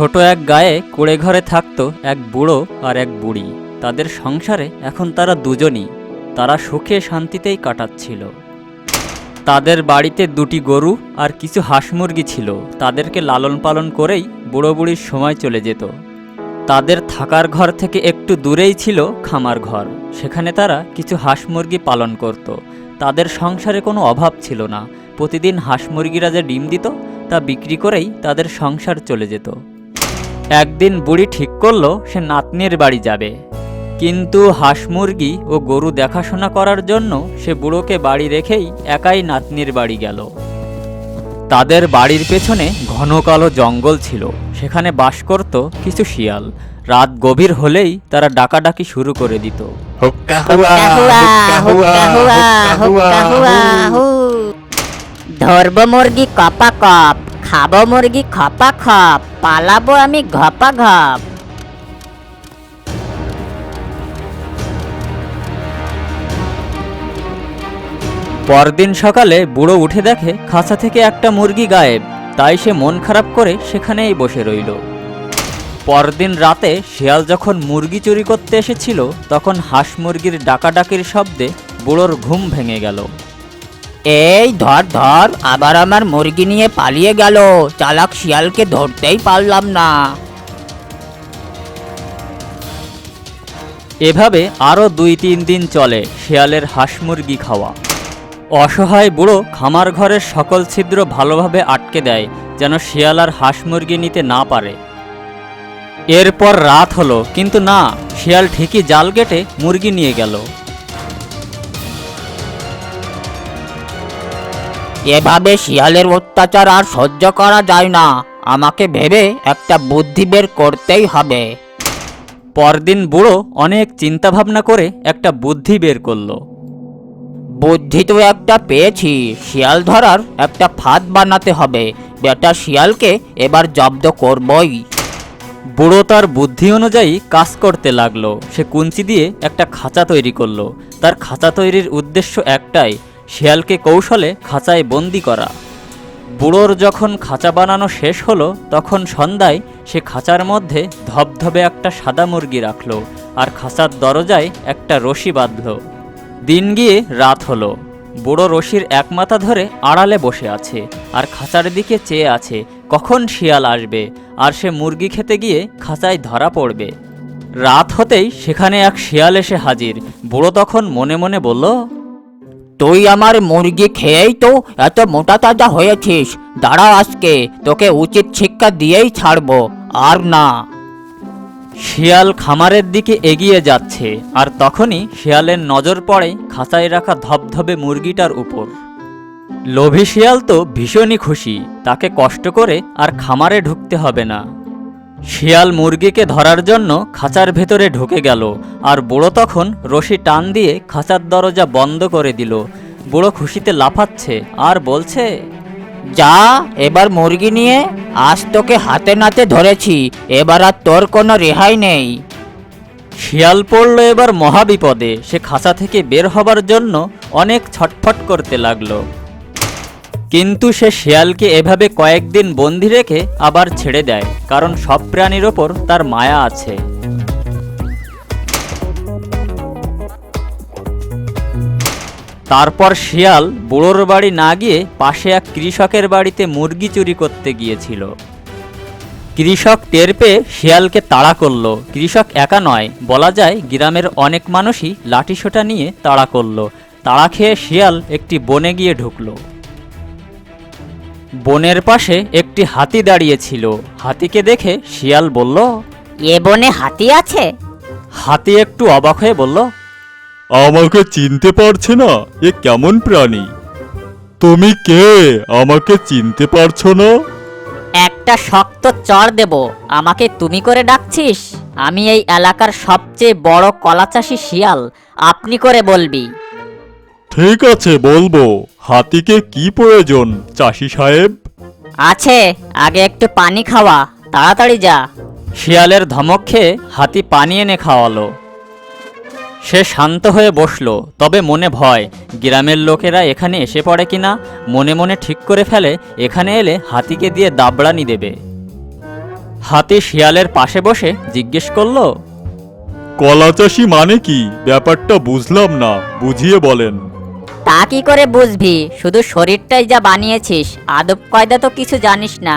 ছোট এক গায়ে কুড়ে ঘরে থাকতো এক বুড়ো আর এক বুড়ি। তাদের সংসারে এখন তারা দুজনই। তারা সুখে শান্তিতেই কাটাচ্ছিল। তাদের বাড়িতে দুটি গরু আর কিছু হাঁস মুরগি ছিল। তাদেরকে লালন পালন করেই বুড়ো বুড়ির সময় চলে যেত। তাদের থাকার ঘর থেকে একটু দূরেই ছিল খামার ঘর। সেখানে তারা কিছু হাঁস মুরগি পালন করত। তাদের সংসারে কোনো অভাব ছিল না। প্রতিদিন হাঁস মুরগিরা যে ডিম দিত, তা বিক্রি করেই তাদের সংসার চলে যেত। একদিন বুড়ি ঠিক করল সে নাতনির বাড়ি যাবে। কিন্তু হাঁস মুরগি ও গরু দেখাশোনা করার জন্য সে বুড়োকে বাড়ি রেখেই একাই নাতনির বাড়ি গেল। তাদের বাড়ির পেছনে ঘন কালো জঙ্গল ছিল। সেখানে বাস করত কিছু শিয়াল। রাত গভীর হলেই তারা ডাকাডাকি শুরু করে দিত। হুয়া, হুয়া, হুয়া। ধরবো মুরগি কপা কপ খাব মুরগি খপা খপ। পালাবো আমি ঘপা ঘপ। পরদিন সকালে বুড়ো উঠে দেখে খাঁচা থেকে একটা মুরগি গায়েব, তাই সে মন খারাপ করে সেখানেই বসে রইল। পরদিন রাতে শিয়াল যখন মুরগি চুরি করতে এসেছিল, তখন হাঁস মুরগির ডাকাডাকির শব্দে বুড়োর ঘুম ভেঙে গেল। এই ধর ধর, আবার আমার মুরগি নিয়ে পালিয়ে গেল। চালাক শিয়ালকে ধরতেই পারলাম না। এভাবে আরও দুই তিন দিন চলে শিয়ালের হাঁস মুরগি খাওয়া। অসহায় বুড়ো খামার ঘরের সকল ছিদ্র ভালোভাবে আটকে দেয়, যেন শিয়াল আর হাঁস মুরগি নিতে না পারে। এরপর রাত হলো, কিন্তু না, শিয়াল ঠিকই জাল কেটে মুরগি নিয়ে গেল। এভাবে শিয়ালের অত্যাচার আর সহ্য করা যায় না। আমাকে ভেবে একটা বুদ্ধি বের করতেই হবে। পরদিন বুড়ো অনেক চিন্তাভাবনা করে একটা বুদ্ধি বের করল। বুদ্ধি তো একটা পেয়েছি, শিয়াল ধরার একটা ফাঁদ বানাতে হবে। বেটা শিয়ালকে এবার জব্দ করবই। বুড়ো তার বুদ্ধি অনুযায়ী কাজ করতে লাগল। সে কুঞ্চি দিয়ে একটা খাঁচা তৈরি করল। তার খাঁচা তৈরির উদ্দেশ্য একটাই শিয়ালকে কৌশলে খাঁচায় বন্দি করা। বুড়োর যখন খাঁচা বানানো শেষ হলো, তখন সন্ধ্যায় সে খাঁচার মধ্যে ধবধবে একটা সাদা মুরগি রাখল আর খাঁচার দরজায় একটা রশি বাঁধলো। দিন গিয়ে রাত হলো। বুড়ো রশির এক মাথা ধরে আড়ালে বসে আছে আর খাঁচার দিকে চেয়ে আছে, কখন শিয়াল আসবে? আর সে মুরগি খেতে গিয়ে খাঁচায় ধরা পড়বে। রাত হতেই সেখানে এক শিয়াল এসে হাজির। বুড়ো তখন মনে মনে বলল তুই আমার মুরগি খেয়েই তো এত মোটা তাজা হয়েছিস। দাঁড়া আজকে, তোকে উচিত শিক্ষা দিয়েই ছাড়বো, আর না। শিয়াল খামারের দিকে এগিয়ে যাচ্ছে, আর তখনই শিয়ালের নজর পড়ে খাঁচায় রাখা ধবধবে মুরগিটার উপর। লোভী শিয়াল তো ভীষণই খুশি, তাকে কষ্ট করে আর খামারে ঢুকতে হবে না। শিয়াল মুরগিকে ধরার জন্য খাঁচার ভেতরে ঢুকে গেল, আর বুড়ো তখন রশি টান দিয়ে খাঁচার দরজা বন্ধ করে দিল। বুড়ো খুশিতে লাফাচ্ছে আর বলছে, যা, এবার মুরগি নিয়ে আজ তোকে হাতে নাতে ধরেছি, এবার আর তোর কোনো রেহাই নেই। শিয়াল পড়ল এবার মহাবিপদে। সে খাঁচা থেকে বের হবার জন্য অনেক ছটফট করতে লাগল। কিন্তু সে শিয়ালকে এভাবে কয়েকদিন বন্দি রেখে আবার ছেড়ে দেয়, কারণ সব প্রাণীর ওপর তার মায়া আছে। তারপর শিয়াল বুড়োর বাড়ি না গিয়ে পাশে এক কৃষকের বাড়িতে মুরগি চুরি করতে গিয়েছিল। কৃষক টের পেয়ে শিয়ালকে তাড়া করল। কৃষক একা নয়, বলা যায় গ্রামের অনেক মানুষই লাঠিসোঁটা নিয়ে তাড়া করল। তাড়া খেয়ে শিয়াল একটি বনে গিয়ে ঢুকলো। বনের পাশে একটি হাতি দাঁড়িয়েছিল। হাতিকে দেখে শিয়াল বলল এ বনে হাতি আছে? হাতি একটু অবাক হয়ে বলল আমাকে চিনতে পারছে না এ কেমন প্রাণী? তুমি কে? আমাকে চিনতে পারছ না? একটা শক্ত চড় দেব আমাকে তুমি করে ডাকছিস? আমি এই এলাকার সবচেয়ে বড় কলাচাষী শিয়াল আপনি করে বলবি। ঠিক আছে বলব। হাতিকে কি প্রয়োজন চাষি সাহেব? আছে আগে একটু পানি খাওয়া তাড়াতাড়ি যা। শিয়ালের ধমক খেয়ে হাতি পানি এনে খাওয়ালো। সে শান্ত হয়ে বসল তবে মনে ভয় গ্রামের লোকেরা এখানে এসে পড়ে কিনা? মনে মনে ঠিক করে ফেলে এখানে এলে হাতিকে দিয়ে দাবড়ানি দেবে। হাতি শিয়ালের পাশে বসে জিজ্ঞেস করল কলা চাষি মানে কি? ব্যাপারটা বুঝলাম না বুঝিয়ে বলেন। তা কি করে বুঝবি? শুধু শরীরটাই যা বানিয়েছিস আদব কয়দা তো কিছু জানিস না।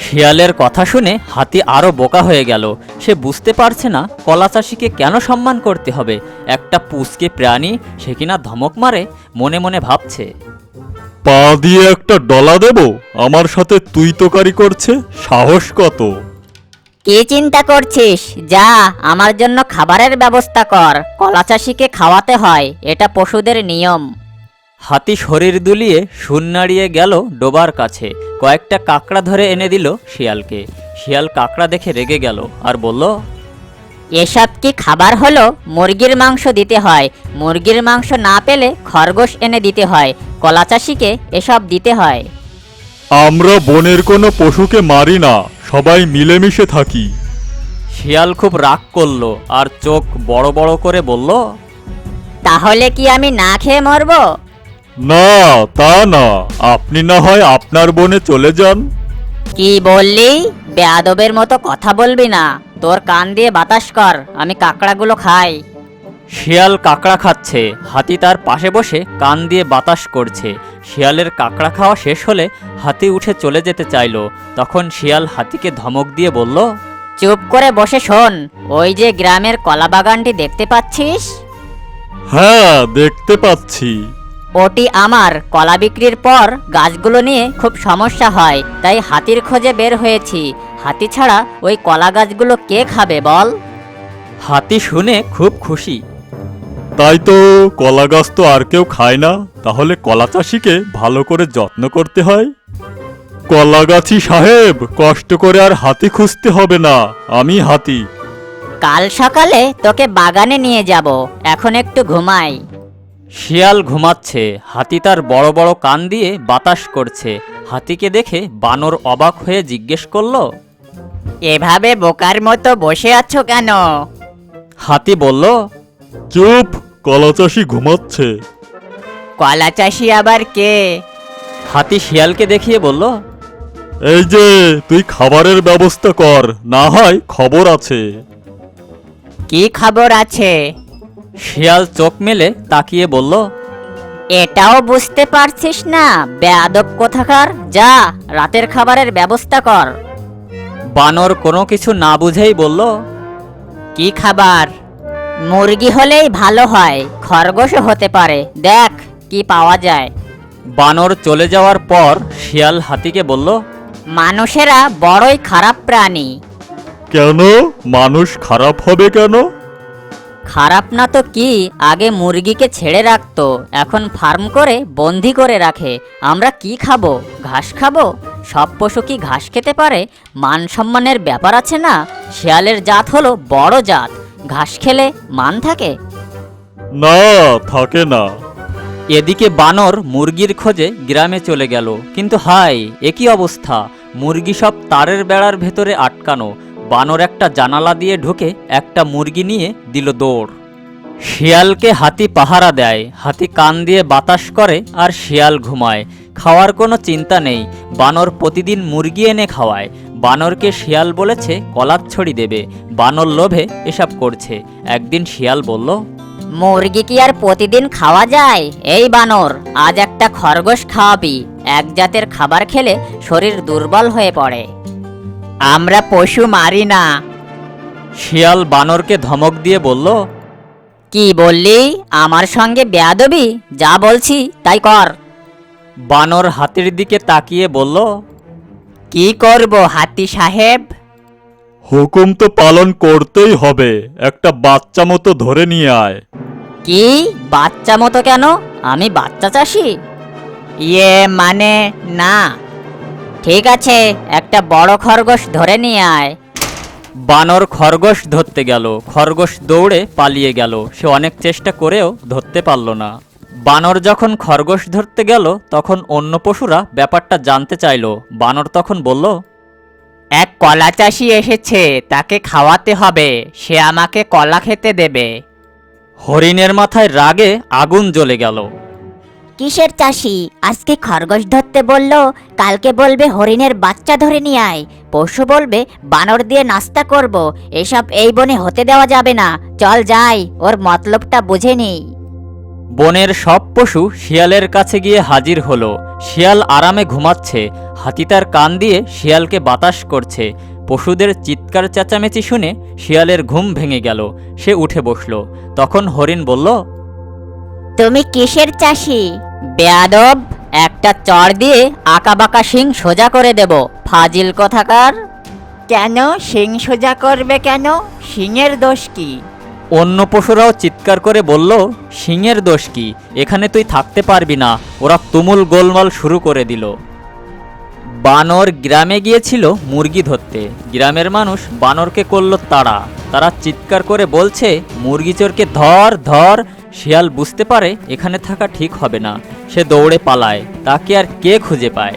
শিয়ালের কথা শুনে হাতি আরও বোকা হয়ে গেল। সে বুঝতে পারছে না কলা চাষিকে কেন সম্মান করতে হবে। একটা পুষকে প্রাণী সে কিনা ধমক মারে মনে মনে ভাবছে। পা দিয়ে একটা ডলা দেব? আমার সাথে তুই তোকারি করছে সাহস কত? কি চিন্তা করছিস? যা আমার জন্য খাবারের ব্যবস্থা কর। কলা চাষিকে খাওয়াতে হয় এটা পশুদের নিয়ম। হাতি শরীর দুলিয়ে সুন নাড়িয়ে গেল ডোবার কাছে। কয়েকটা কাঁকড়া ধরে এনে দিল শিয়ালকে। শিয়াল কাঁকড়া দেখে রেগে গেল আর বলল এসব কি খাবার হলো? মুরগির মাংস দিতে হয়। মুরগির মাংস না পেলে খরগোশ এনে দিতে হয়। কলা চাষিকে এসব দিতে হয়। আমরা বনের কোনো পশুকে মারি না। সবাই মিলেমিশে থাকি। শিয়াল খুব রাগ করল আর চোখ বড় বড় করে বলল তাহলে কি আমি না খেয়ে মরবো? না তা না। আপনি না হয় আপনার বনে চলে যান। কি বললি? বেয়াদবের মতো কথা বলবি না। তোর কান দিয়ে বাতাস কর আমি কাকড়াগুলো খাই। শিয়াল কাঁকড়া খাচ্ছে। হাতি তার পাশে বসে কান দিয়ে বাতাস করছে। শিয়ালের কাঁকড়া খাওয়া শেষ হলে হাতি উঠে চলে যেতে চাইলো। তখন শিয়াল হাতিকে ধমক দিয়ে বলল চুপ করে বসে শোন ওই যে গ্রামের কলা বাগানটি দেখতে পাচ্ছিস? হ্যাঁ দেখতে পাচ্ছি। ওটি আমার। কলা বিক্রির পর গাছগুলো নিয়ে খুব সমস্যা হয় তাই হাতির খোঁজে বের হয়েছি। হাতি ছাড়া ওই কলা গাছগুলো কে খাবে বল? হাতি শুনে খুব খুশি। তাই তো কলা গাছ তো আর কেউ খায় না। তাহলে কলা চাষিকে ভালো করে যত্ন করতে হয়। কলাগাছি সাহেব কষ্ট করে আর হাতি খুঁজতে হবে না। আমি হাতি। কাল সকালে তোকে বাগানে নিয়ে যাব। এখন একটু ঘুমাই। শিয়াল ঘুমাচ্ছে। হাতি তার বড় বড় কান দিয়ে বাতাস করছে। হাতিকে দেখে বানর অবাক হয়ে জিজ্ঞেস করল এভাবে বোকার মতো বসে আছো কেন? হাতি বলল চুপ! কলা চাষি ঘুমাচ্ছে। কলা চাষি আবার কে? হাতি শিয়ালকে দেখিয়ে বলল এই যে তুই খাবারের ব্যবস্থা কর না হয় খবর আছে। কি খবর আছে? শিয়াল চোখ মেলে তাকিয়ে বলল এটাও বুঝতে পারছিস না বেয়াদব কোথাকার। যা রাতের খাবারের ব্যবস্থা কর। বানর কোনো কিছু না বুঝেই বলল কি খাবার? মুরগি হলেই ভালো হয় খরগোশও হতে পারে। দেখ কি পাওয়া যায়। বানর চলে যাওয়ার পর শিয়াল হাতিকে বলল মানুষেরা বড়ই খারাপ প্রাণী। কেন? মানুষ খারাপ হবে কেন? খারাপ না তো কি? আগে মুরগিকে ছেড়ে রাখতো এখন ফার্ম করে বন্দি করে রাখে। আমরা কি খাব? ঘাস খাব? সব পশু কি ঘাস খেতে পারে? মান সম্মানের ব্যাপার আছে না? শিয়ালের জাত হলো বড় জাত। ঘাস খেলে মান থাকে? না থাকে না। এদিকে বানর মুরগির খোঁজে গ্রামে চলে গেল। কিন্তু হাই একই অবস্থা? মুরগি সব তারের বেড়ার ভেতরে আটকানো। বানর একটা জানালা দিয়ে ঢুকে একটা মুরগি নিয়ে দিল দৌড়। শিয়ালকে হাতি পাহারা দেয়। হাতি কান দিয়ে বাতাস করে আর শিয়াল ঘুমায়। খাওয়ার কোনো চিন্তা নেই। বানর প্রতিদিন মুরগি এনে খাওয়ায়। বানরকে শিয়াল বলেছে কলার ছড়ি দেবে। বানর লোভে এসব করছে। একদিন শিয়াল বলল মুরগি কি আর প্রতিদিন খাওয়া যায়? এই বানর আজ একটা খরগোশ খাওয়াবি। এক জাতের খাবার খেলে শরীর দুর্বল হয়ে পড়ে। আমরা পশু মারি না। শিয়াল বানরকে ধমক দিয়ে বলল কি বললি? আমার সঙ্গে বেয়াদবি? যা বলছি তাই কর। বানর হাতির দিকে তাকিয়ে বলল কি করব হাতি সাহেব? হুকুম তো পালন করতেই হবে। একটা বাচ্চা মতো ধরে নিয়ে আয়। কি? বাচ্চা মতো কেন? আমি বাচ্চা চাষি? ইয়ে মানে না। ঠিক আছে একটা বড় খরগোশ ধরে নিয়ে আয়। বানর খরগোশ ধরতে গেল। খরগোশ দৌড়ে পালিয়ে গেল। সে অনেক চেষ্টা করেও ধরতে পারল না। বানর যখন খরগোশ ধরতে গেল তখন অন্য পশুরা ব্যাপারটা জানতে চাইল। বানর তখন বলল এক কলা চাষি এসেছে তাকে খাওয়াতে হবে সে আমাকে কলা খেতে দেবে। হরিণের মাথায় রাগে আগুন জ্বলে গেল। কিসের চাষি? আজকে খরগোশ ধরতে বলল কালকে বলবে হরিণের বাচ্চা ধরে নিয়ে আয়। পশু বলবে বানর দিয়ে নাস্তা করব এসব এই বনে হতে দেওয়া যাবে না। চল যাই ওর মতলবটা বুঝে নিই। বনের সব পশু শিয়ালের কাছে গিয়ে হাজির হলো। শিয়াল আরামে ঘুমাচ্ছে হাতি তার কান দিয়ে শিয়ালকে বাতাস করছে। পশুদের চিৎকার চেঁচামেচি শুনে শিয়ালের ঘুম ভেঙে গেল। সে উঠে বসল। তখন হরিণ বলল তুমি কিসের চাষি? বেয়াদব একটা চড় দিয়ে আঁকাবাঁকা শিং সোজা করে দেব। ফাজিল কথাকার? কেন? সিং সোজা করবে কেন? সিংয়ের দোষ কি? অন্য পশুরাও চিৎকার করে বলল সিংয়ের দোষ কি? এখানে তুই থাকতে পারবি না। ওরা তুমুল গোলমাল শুরু করে দিল। বানর গ্রামে গিয়েছিল মুরগি ধরতে। গ্রামের মানুষ বানরকে করল তারা তারা চিৎকার করে বলছে, মুরগি চোরকে ধর ধর, শিয়াল বুঝতে পারে এখানে থাকা ঠিক হবে না। সে দৌড়ে পালায়। তাকে আর কে খুঁজে পায়?